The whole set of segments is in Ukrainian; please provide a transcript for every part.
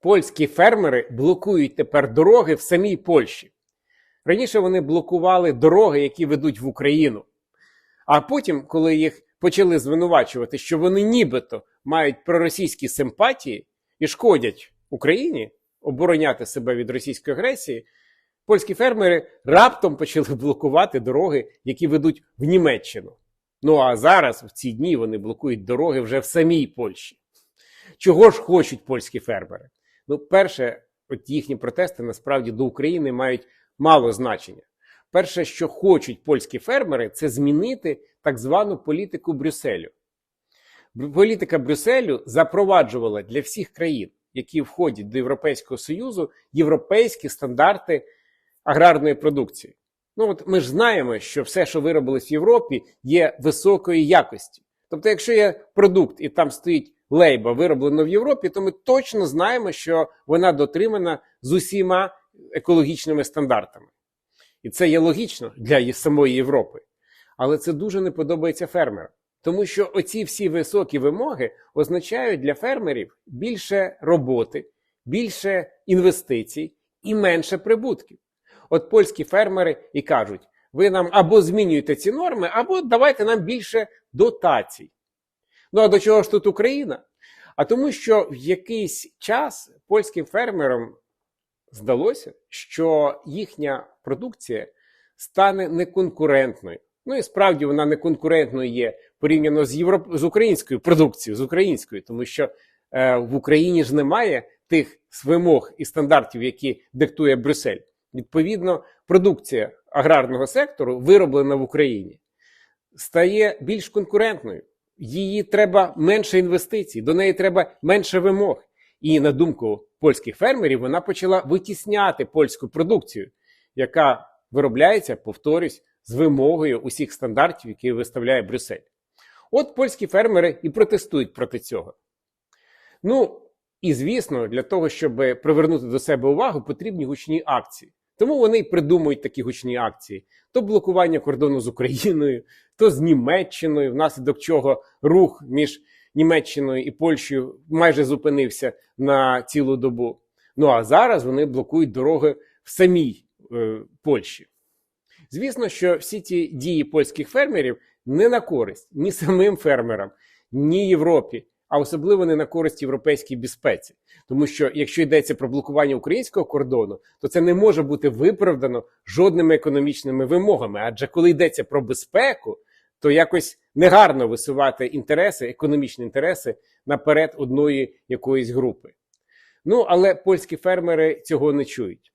польські фермери блокують тепер дороги в самій Польщі. Раніше вони блокували дороги, які ведуть в Україну. А потім, коли їх почали звинувачувати, що вони нібито мають проросійські симпатії і шкодять Україні обороняти себе від російської агресії, польські фермери раптом почали блокувати дороги, які ведуть в Німеччину. Ну а зараз, в ці дні, вони блокують дороги вже в самій Польщі. Чого ж хочуть польські фермери? Ну, перше, от їхні протести насправді до України мають мало значення. Перше, що хочуть польські фермери, це змінити так звану політику Брюсселю. Політика Брюсселю запроваджувала для всіх країн, які входять до Європейського Союзу, європейські стандарти аграрної продукції. Ну от ми ж знаємо, що все, що виробилось в Європі, є високої якості. Тобто, якщо є продукт і там стоїть лейба вироблено в Європі, то ми точно знаємо, що вона дотримана з усіма екологічними стандартами. І це є логічно для самої Європи. Але це дуже не подобається фермерам. Тому що оці всі високі вимоги означають для фермерів більше роботи, більше інвестицій і менше прибутків. От польські фермери і кажуть: ви нам або змінюєте ці норми, або давайте нам більше дотацій. Ну а до чого ж тут Україна? А тому, що в якийсь час польським фермерам здалося, що їхня продукція стане неконкурентною. Ну і справді вона неконкурентною є порівняно з європ... з українською продукцією, з українською, тому що е, в Україні ж немає тих вимог і стандартів, які диктує Брюссель. Відповідно, продукція аграрного сектору, вироблена в Україні, стає більш конкурентною. Її треба менше інвестицій, до неї треба менше вимог. І на думку польських фермерів, вона почала витісняти польську продукцію, яка виробляється, повторюсь, з вимогою усіх стандартів, які виставляє Брюссель. От польські фермери і протестують проти цього. Ну, і звісно, для того, щоб привернути до себе увагу, потрібні гучні акції. Тому вони й придумують такі гучні акції: то блокування кордону з Україною, то з Німеччиною, внаслідок чого рух між Німеччиною і Польщею майже зупинився на цілу добу. Ну а зараз вони блокують дороги в самій е, Польщі. Звісно, що всі ці дії польських фермерів не на користь ні самим фермерам, ні Європі, а особливо не на користь європейській безпеці. Тому що якщо йдеться про блокування українського кордону, то це не може бути виправдано жодними економічними вимогами. Адже коли йдеться про безпеку, то якось негарно висувати інтереси, економічні інтереси наперед одної якоїсь групи. Ну але польські фермери цього не чують.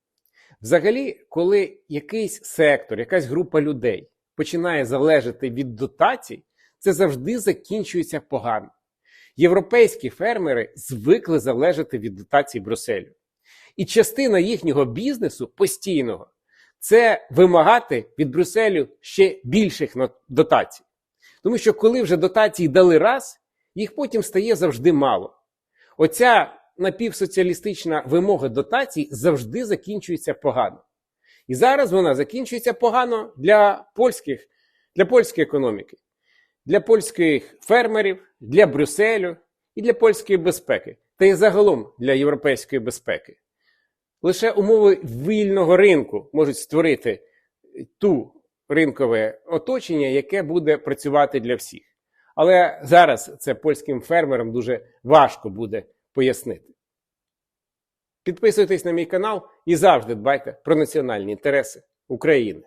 Взагалі, коли якийсь сектор, якась група людей починає залежати від дотацій, це завжди закінчується погано. Європейські фермери звикли залежати від дотацій Брюсселю. І частина їхнього бізнесу постійного це вимагати від Брюсселю ще більших дотацій. Тому що коли вже дотації дали раз, їх потім стає завжди мало. Оця напівсоціалістична вимога дотацій завжди закінчується погано. І зараз вона закінчується погано для польських, для польської економіки, для польських фермерів, для Брюсселю і для польської безпеки, та й загалом для європейської безпеки. Лише умови вільного ринку можуть створити ту ринкове оточення, яке буде працювати для всіх. Але зараз це польським фермерам дуже важко буде пояснити. Підписуйтесь на мій канал і завжди дбайте про національні інтереси України.